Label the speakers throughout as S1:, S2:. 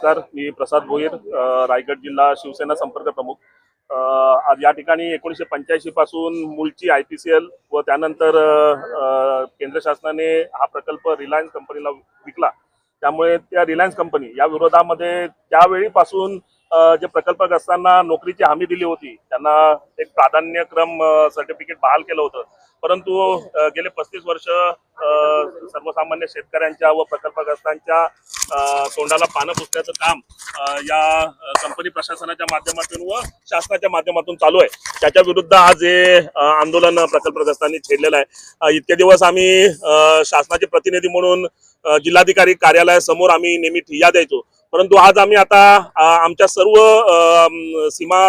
S1: नमस्कार मी प्रसाद भोईर रायगड जिल्हा शिवसेना संपर्क प्रमुख. आज या ठिकाणी एकोणीसशे पंच्याऐंशी पासून मूळची आय पी सी एल व त्यानंतर केंद्र शासनाने हा प्रकल्प रिलायन्स कंपनीला विकला. त्यामुळे त्या रिलायन्स कंपनी या विरोधामध्ये त्यावेळीपासून जे प्रकल्पग्रस्तांना नोकरीची हमी दिली होती त्यांना एक प्राधान्यक्रम सर्टिफिकेट बहाल केलं होतं. परंतु गेले पस्तीस वर्ष अ, सर्वसामान्य शेतकऱ्यांच्या व प्रकल्पग्रस्तांच्या तोंडाला पानं पुसण्याचं काम या कंपनी प्रशासनाच्या माध्यमातून व शासनाच्या माध्यमातून चालू आहे. त्याच्या विरुद्ध आज हे आंदोलन प्रकल्पग्रस्तांनी छेडलेलं आहे. इतके दिवस आम्ही शासनाचे प्रतिनिधी म्हणून जिल्हाधिकारी कार्यालयासमोर आम्ही नेहमी ठिय्या द्यायचो. परंतु आज आम्ही आता आमच्या सर्व सीमा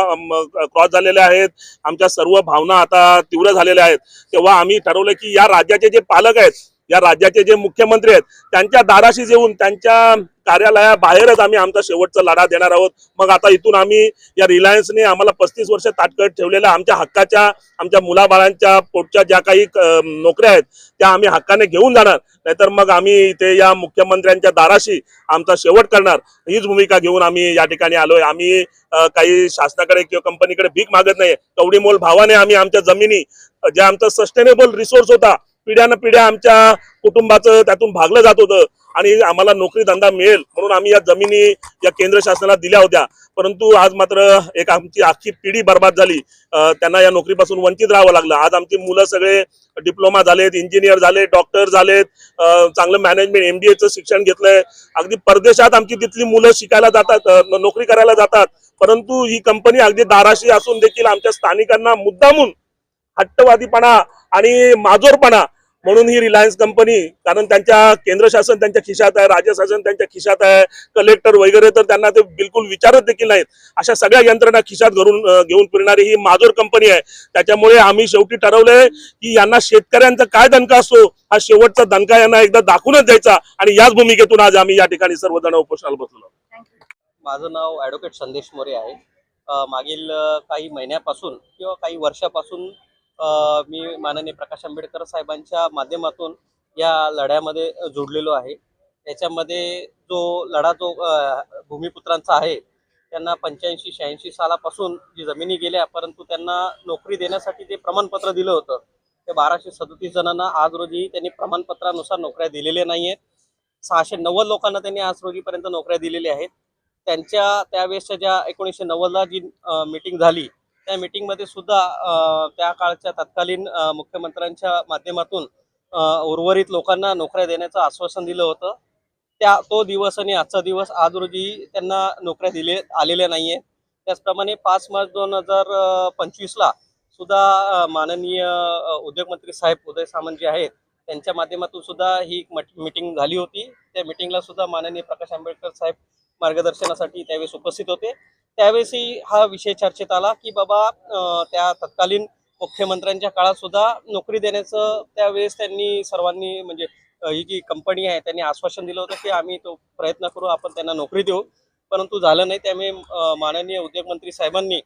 S1: क्रॉस झालेल्या आहेत आमच्या सर्व भावना आता तीव्र झालेल्या आहेत. तेव्हा आम्ही ठरवलं की या राज्याचे जे पालक आहेत या राज्याचे जे मुख्यमंत्री आहेत त्यांच्या दाराशी येऊन त्यांच्या कार्यालयाबाहेरच आम्ही आमचा शेवटचा लढा देणार आहोत. मग आता इथून आम्ही या रिलायन्सने आम्हाला पस्तीस वर्ष ताटकळत ठेवलेल्या आमच्या हक्काच्या आमच्या मुलाबाळांच्या पोटच्या ज्या काही नोकऱ्या आहेत त्या आम्ही हक्काने घेऊन जाणार. नाहीतर मग आम्ही इथे या मुख्यमंत्र्यांच्या दाराशी आमचा शेवट करणार. हीच भूमिका घेऊन आम्ही या ठिकाणी आलोय. आम्ही काही शासनाकडे किंवा कंपनीकडे भीक मागत नाही कवडी मोल भावाने आम्ही आमच्या जमिनी ज्या आमचा सस्टेनेबल रिसोर्स होता पिढ्यानं पिढ्या आमच्या कुटुंबाचं त्यातून भागलं जात होतं. आणि आम्हाला नोकरी धंदा मिळेल म्हणून आम्ही या जमिनी या केंद्र शासनाला दिल्या होत्या. परंतु आज मात्र एक आमची आखी पिढी बर्बाद झाली. त्यांना या नोकरीपासून वंचित राहावं लागलं. आज आमची मुलं सगळे डिप्लोमा झालेत इंजिनियर झाले डॉक्टर झालेत चांगलं मॅनेजमेंट एमबीएचं शिक्षण घेतलंय. अगदी परदेशात आमची तिथली मुलं शिकायला जातात नोकरी करायला जातात. परंतु ही कंपनी अगदी दाराशी असून देखील आमच्या स्थानिकांना मुद्दामून हट्टवादीपणा आणि माजोरपणा म्हणून ही रिलायन्स कंपनी कारण त्यांच्या केंद्र शासन त्यांच्या खिशात आहे राज्य शासन त्यांच्या खिशात आहे कलेक्टर वगैरे तर त्यांना ते बिलकुल विचारत देखील नाहीत. अशा सगळ्या यंत्रणा खिशात घरून घेऊन फिरणारी ही माजोर कंपनी आहे. त्याच्यामुळे आम्ही शेवटी ठरवलंय की यांना शेतकऱ्यांचा काय दणका असतो हा शेवटचा दणका यांना एकदा दाखवूनच द्यायचा आणि याच भूमिकेतून आज आम्ही या ठिकाणी सर्वजण उपोषणाला बसलो
S2: माझं नाव ॲडव्होकेट संदेश मोरे आहे. मागील काही महिन्यापासून किंवा काही वर्षापासून मी माननीय प्रकाश आंबेडकर साहेबांच्या माध्यमातून या लढ्यामध्ये जोडलेलो आहे. त्याच्यामध्ये जो लढा जो भूमिपुत्रांचा आहे त्यांना पंच्याऐंशी शहाऐंशी सालापासून जी जमिनी गेल्या परंतु त्यांना नोकरी देण्यासाठी ते प्रमाणपत्र दिलं होतं ते बाराशे सदतीस जणांना आज रोजी त्यांनी प्रमाणपत्रानुसार नोकऱ्या दिलेल्या नाही आहेत सहाशे नव्वद लोकांना त्यांनी आज रोजीपर्यंत नोकऱ्या दिलेल्या आहेत. त्यांच्या त्यावेळेसच्या ज्या एकोणीसशे नव्वदला जी मीटिंग झाली त्या मीटिंगमध्ये सुद्धा त्या काळच्या तत्कालीन मुख्यमंत्र्यांच्या माध्यमातून उर्वरित लोकांना नोकऱ्या देण्याचं आश्वासन दिलं होतं. त्या तो दिवस आणि आजचा दिवस आज रोजी त्यांना नोकऱ्या दिले आलेल्या नाही त्याचप्रमाणे पाच मार्च दोन हजार पंचवीसला सुद्धा माननीय उद्योगमंत्री साहेब उदय सामंत जे आहेत त्यांच्या माध्यमातून सुद्धा ही मीटिंग झाली होती. त्या मीटिंगला सुद्धा माननीय प्रकाश आंबेडकर साहेब मार्गदर्शनासाठी त्यावेळेस उपस्थित होते. त्यावेळेसही हा विषय चर्चेत आला की बाबा त्या तत्कालीन मुख्यमंत्र्यांच्या काळात सुद्धा नोकरी देण्याचं त्यावेळेस त्यांनी सर्वांनी म्हणजे ही जी कंपनी आहे त्यांनी आश्वासन दिलं होतं की आम्ही तो प्रयत्न करू आपण त्यांना नोकरी देऊ. परंतु झालं नाही. त्यामुळे माननीय उद्योगमंत्री साहेबांनी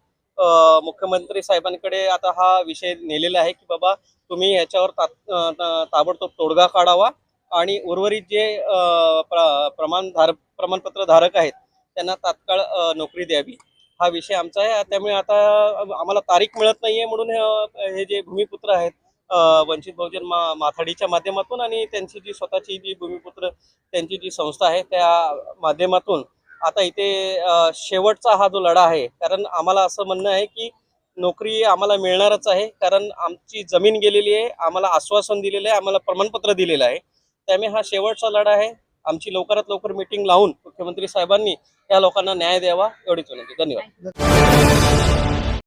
S2: मुख्यमंत्री साहेबांकडे आता हा विषय नेलेला आहे की बाबा तुम्ही याच्यावर ता- ताबडतोब तोडगा काढावा आणि उर्वरित जे प्र- प्रमाणधार प्रमाणपत्र धारक आहेत त्यांना तात्काळ नोकरी द्यावी. हा विषय आमचा आहे. त्यामुळे आता आम्हाला तारीख मिळत नाहीये म्हणून हे जे भूमिपुत्र आहेत वंचित बहुजन मा माथाडीच्या माध्यमातून आणि त्यांची जी स्वतःची जी भूमिपुत्र त्यांची जी संस्था आहे त्या माध्यमातून आता इथे शेवटचा हा जो लढा आहे कारण आम्हाला असं म्हणणं आहे की नोकरी आम्हाला मिळणारच आहे कारण आमची जमीन गेलेली आहे आम्हाला आश्वासन दिलेलं आहे आम्हाला प्रमाणपत्र दिलेलं आहे. त्यामुळे हा शेवटचा लढा आहे. आमची लवकरात लवकर मीटिंग लावून मुख्यमंत्री साहेबांनी त्या लोकांना न्याय द्यावा एवढीच विनंती. धन्यवाद.